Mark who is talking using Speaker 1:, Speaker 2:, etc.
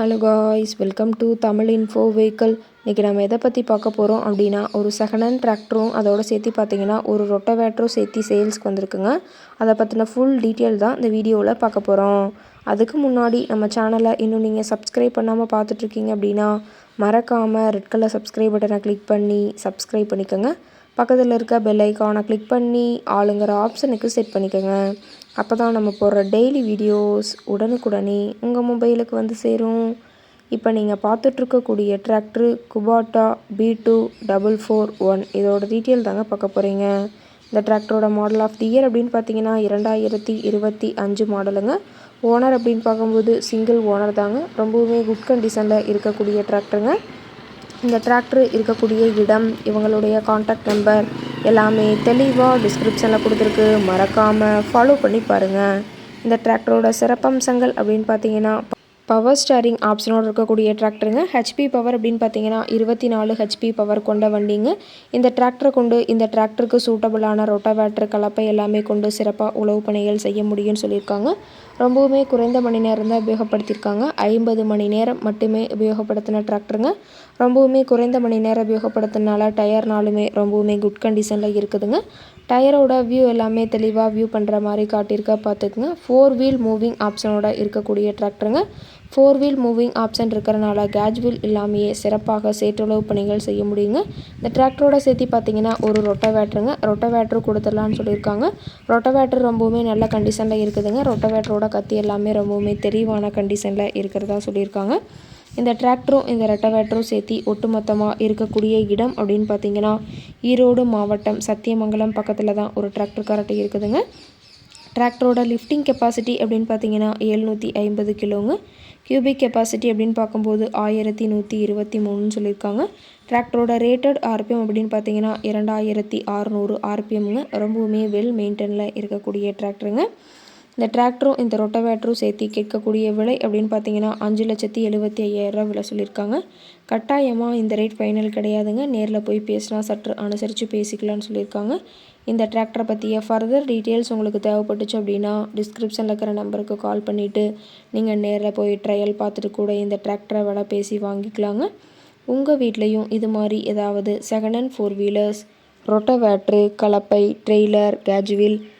Speaker 1: Hello guys welcome to Tamil info vehicle இன்றைக்கி நம்ம எதை பற்றி பார்க்க போகிறோம் அப்படின்னா ஒரு செகண்ட் ஹேண்ட் டிராக்டரும் அதோட சேர்த்து பார்த்தீங்கன்னா ஒரு ரொட்டவேட்டரும் சேர்த்து சேல்ஸ்க்கு வந்திருக்குங்க. அதை பற்றின ஃபுல் டீட்டெயில் தான் இந்த வீடியோவில் பார்க்க போகிறோம் அதுக்கு முன்னாடி நம்ம சேனலை இன்னும் நீங்கள் சப்ஸ்கிரைப் பண்ணாமல் பார்த்துட்ருக்கீங்க அப்படின்னா மறக்காமல் ரெட் கலர் சப்ஸ்கிரைப் பட்டனை கிளிக் பண்ணி சப்ஸ்கிரைப் பண்ணிக்கோங்க. பக்கத்தில் இருக்க பெல் ஐக்கானை கிளிக் பண்ணி ஆளுங்கிற ஆப்ஷனுக்கு செட் பண்ணிக்கோங்க. அப்போ தான் நம்ம போடுற டெய்லி வீடியோஸ் உடனுக்குடனே உங்கள் மொபைலுக்கு வந்து சேரும். இப்போ நீங்கள் பார்த்துட்ருக்கக்கூடிய tractor Kubota B two double four one இதோட டீட்டெயில் தாங்க பார்க்க போகிறீங்க இந்த டிராக்டரோட மாடல் ஆஃப் தி இயர் அப்படின்னு பார்த்தீங்கன்னா இரண்டாயிரத்தி இருபத்தி அஞ்சு மாடலுங்க ஓனர் அப்படின்னு பார்க்கும்போது சிங்கிள் ஓனர் தாங்க. ரொம்பவுமே குட் கண்டிஷனில் இருக்கக்கூடிய டிராக்டருங்க இந்த டிராக்டர் இருக்கக்கூடிய இடம் இவங்களுடைய காண்டாக்ட் நம்பர் எல்லாமே தெளிவாக டிஸ்கிரிப்ஷனில் கொடுத்துருக்கு. மறக்காமல் ஃபாலோ பண்ணி பாருங்கள் இந்த டிராக்டரோட சிறப்பம்சங்கள் அப்படின்னு பார்த்தீங்கன்னா பவர் ஸ்டாரிங் ஆப்ஷனோடு இருக்கக்கூடிய டிராக்டருங்க ஹெச்பி பவர் அப்படின்னு பார்த்தீங்கன்னா இருபத்தி நாலு ஹெச்பி பவர் கொண்ட வண்டிங்க. இந்த டிராக்டரை கொண்டு இந்த டிராக்டருக்கு சூட்டபுளான ரொட்டவேட்டர் கலப்பை எல்லாமே கொண்டு சிறப்பாக உழவு பணிகள் செய்ய முடியும்னு சொல்லியிருக்காங்க. ரொம்பவுமே குறைந்த மணி நேரம் தான் உபயோகப்படுத்தியிருக்காங்க. ஐம்பது மணி நேரம் மட்டுமே உபயோகப்படுத்தின டிராக்டருங்க ரொம்பவுமே குறைந்த மணி நேரம் உபயோகப்படுத்தினால டயர்னாலுமே ரொம்பவுமே குட் கண்டிஷனில் இருக்குதுங்க. டயரோட வியூ எல்லாமே தெளிவாக வியூ பண்ணுற மாதிரி காட்டியிருக்க. பார்த்துக்குங்க. ஃபோர் வீல் மூவிங் ஆப்ஷனோட இருக்கக்கூடிய டிராக்டருங்க ஃபோர் வீல் மூவிங் ஆப்ஷன் இருக்கிறனால கேஜ் வீல் இல்லாமையே சிறப்பாக சேற்றுளவு பணிகள் செய்ய முடியுங்க. இந்த டிராக்டரோட சேர்த்து பார்த்தீங்கன்னா ஒரு ரொட்டவேட்டருங்க ரொட்டவேட்டர் கொடுத்துடலான்னு சொல்லியிருக்காங்க. ரொட்டவேட்டர் ரொம்பவுமே நல்ல கண்டிஷனில் இருக்குதுங்க. ரொட்டவேட்டரோட கத்தி எல்லாமே ரொம்பவுமே தெளிவான கண்டிஷனில் இருக்கிறதா சொல்லியிருக்காங்க. இந்த டிராக்டரும் இந்த ரெட்டவேட்டரும் சேர்த்து ஒட்டுமொத்தமாக இருக்கக்கூடிய இடம் அப்படின்னு பார்த்தீங்கன்னா ஈரோடு மாவட்டம் சத்தியமங்கலம் பக்கத்தில் தான் ஒரு டிராக்டர் கரெக்டாக இருக்குதுங்க. டிராக்டரோட லிஃப்டிங் கெப்பாசிட்டி அப்படின்னு பார்த்தீங்கன்னா எழுநூற்றி ஐம்பது கிலோங்க. கியூபிக் கெப்பாசிட்டி அப்படின்னு பார்க்கும்போது ஆயிரத்தி நூற்றி இருபத்தி மூணுன்னு சொல்லியிருக்காங்க. டிராக்டரோட ரேட்டட் ஆர்பிஎம் அப்படின்னு பார்த்தீங்கன்னா இரண்டாயிரத்தி அறநூறு ஆர்பிஎம்ங்க. ரொம்பவுமே வெல் மெயின்டெனில் இருக்கக்கூடிய டிராக்டருங்க. இந்த டிராக்டரும் இந்த ரொட்டவேட்டரும் சேர்த்து கேட்கக்கூடிய விலை அப்படின்னு பார்த்தீங்கன்னா அஞ்சு லட்சத்தி எழுபத்தி ஐயாயிரரூவா விலை சொல்லியிருக்காங்க. கட்டாயமாக இந்த ரேட் ஃபைனல் கிடையாதுங்க. நேரில் போய் பேசினா சற்று அனுசரித்து பேசிக்கலாம்னு சொல்லியிருக்காங்க. இந்த டிராக்டரை பற்றிய ஃபர்தர் டீட்டெயில்ஸ் உங்களுக்கு தேவைப்பட்டுச்சு அப்படின்னா டிஸ்கிரிப்ஷனில் இருக்கிற நம்பருக்கு கால் பண்ணிவிட்டு நீங்கள் நேரில் போய் ட்ரையல் பார்த்துட்டு கூட இந்த டிராக்டரை விலை பேசி வாங்கிக்கலாங்க. உங்கள் வீட்லேயும் இது மாதிரி ஏதாவது second hand four wheelers rotavator கலப்பை ட்ரெய்லர் கேஜுவில்